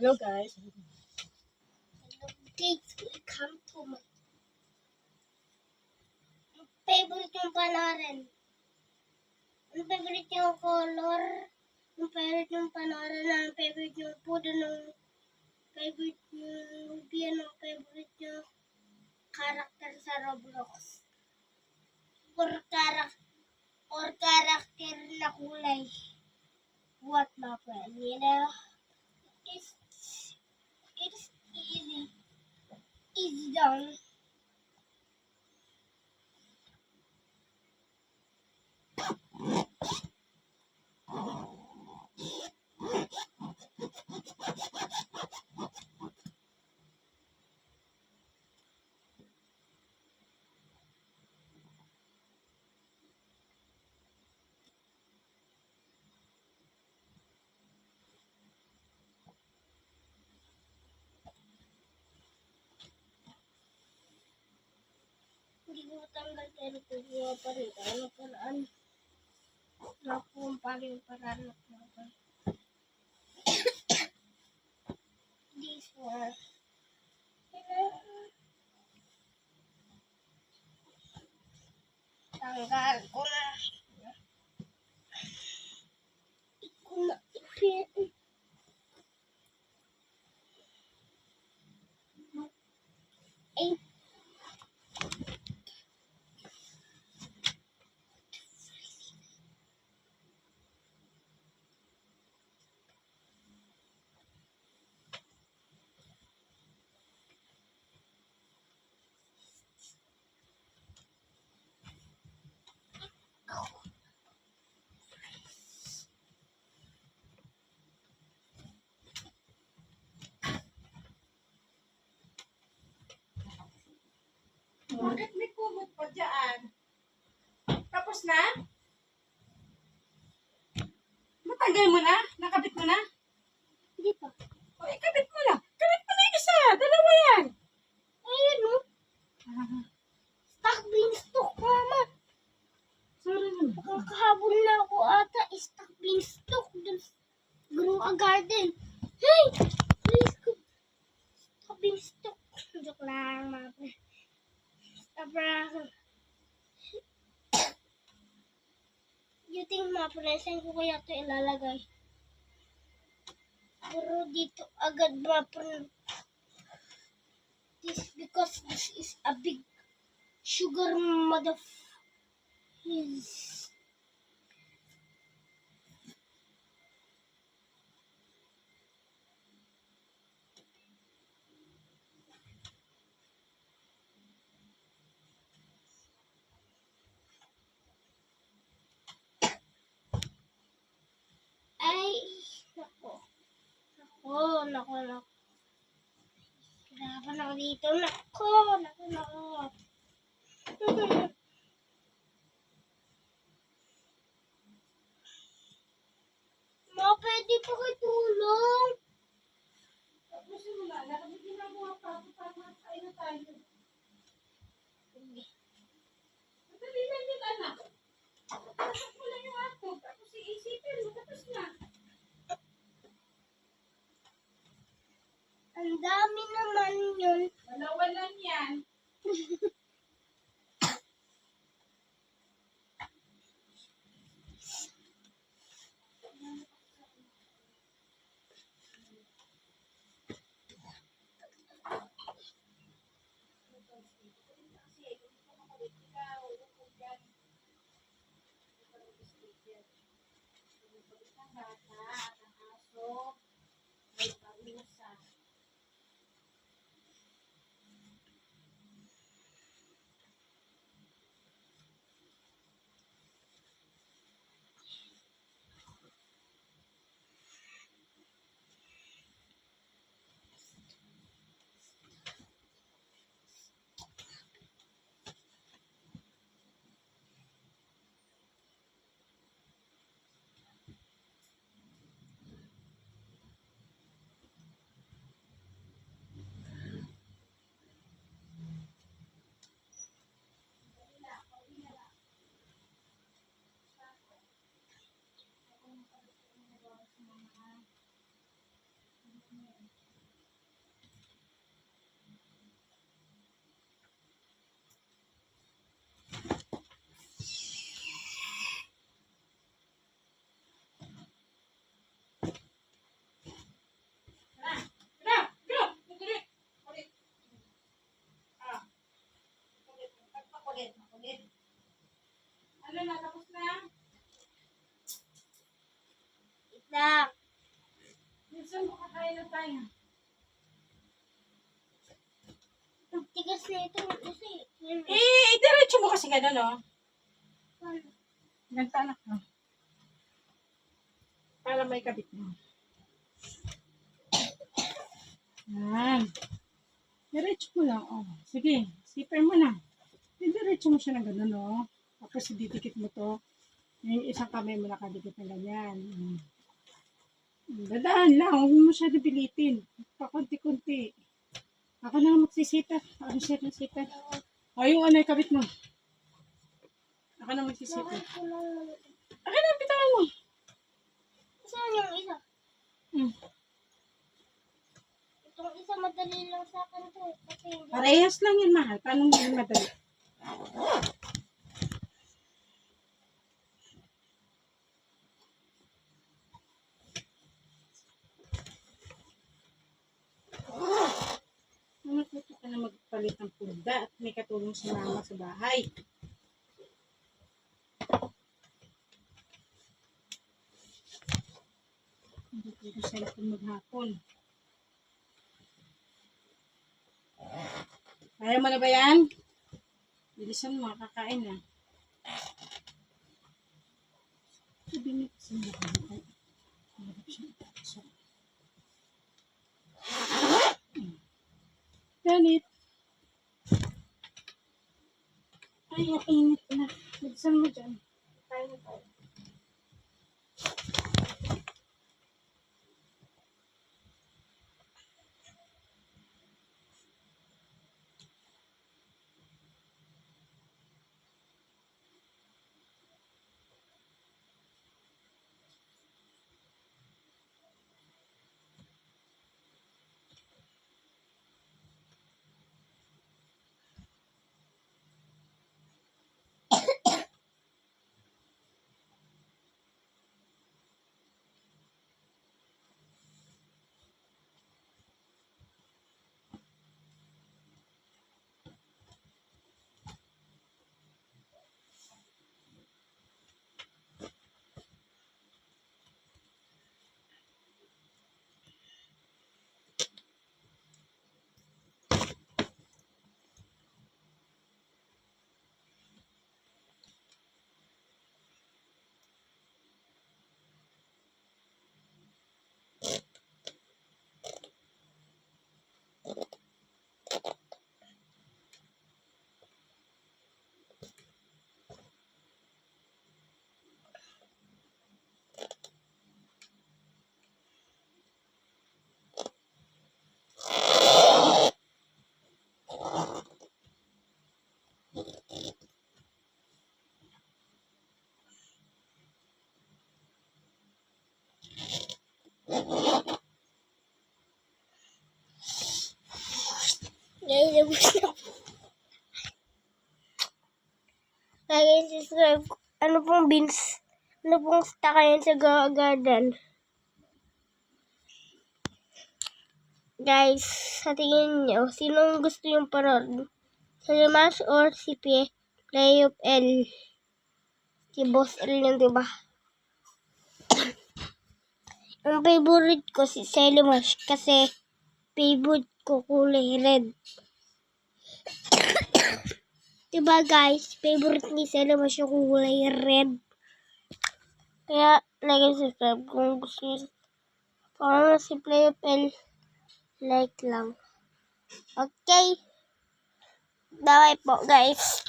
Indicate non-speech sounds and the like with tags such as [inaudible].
Hello guys. Kids, welcome to my favorite yung panorin. Favorite color. Ang favorite yung panorin. Favorite food. Ang favorite movie. Ang favorite character Roblox. Hindi ko matanggal pero kukuha pa rin. Ano paraan? Nakuha pa rin paraan. Nakuha pa rin. This one. Tanggal ko na. Iko na ipin. Eh, Bakit may kumot pa dyan? Tapos na? Matanggal mo na? Nakabit mo na? Hindi pa. O, ikabit mo na. Kabit mo na yung isa. Dalawa yan. Ayun no. Stock beanstalk, mama. Sorry naman. Nakakahabol na ako ata. Stock beanstalk. Dun sa grow a garden. Hey! Please go. Stock beanstalk. Joke lang, mama. You think ma-present ko kaya ito ilalagay? Pero dito agad ma-print. This because this is a big sugar mother is ay nako nako nako nako Ako dito. Nako, nako, nako. Ketika. Tayo. Tigas na ito kasi. Eh, diretso mo kasi gano'n, no? Ano? Ganito anak mo. Para may kabit mo. Yan. Diretso mo lang. Oh. Sige, siper mo na. Diretso mo siya ng gano'n, no? Tapos didikit mo to. Yung isang kamay mo nakadikit na ganyan. Mm. Dadaan lang. Huwag mo masyado pilitin. Pakunti-kunti. Ako na lang magsisita. Ako siya ng sita. O, yung ano kabit mo. Ako na magsisita. Bakit ko lang Akin na, bitawan mo. Saan yung isa? Hmm. Itong isa madali lang sa akin to. Kasi. Parehas lang yan, mahal. Paano mo yung madali? May katulong si mama sa bahay. Hindi pwede cellphone maghapon. Kaya mo na ba yan? Bilisan mo, kakain na. Sabi niya. Harap siya. So, Ganit. Ay, ang init na. Bilisan mo dyan. Kain na tayo. Guys, labos subscribe. Ano pong beans? Ano pong stock ngayon sa Garden? Guys, sa tingin nyo, sinong gusto yung parod? Si Rimas or si P? Play of L. Si Boss L yun, diba? Ang favorite ko si Selimash kasi favorite ko kulay red. [coughs] diba guys? Favorite ni Selimash yung kulay red. Kaya, like and subscribe kung gusto nyo. Kung si Play of L, like lang. Okay? Bye po guys.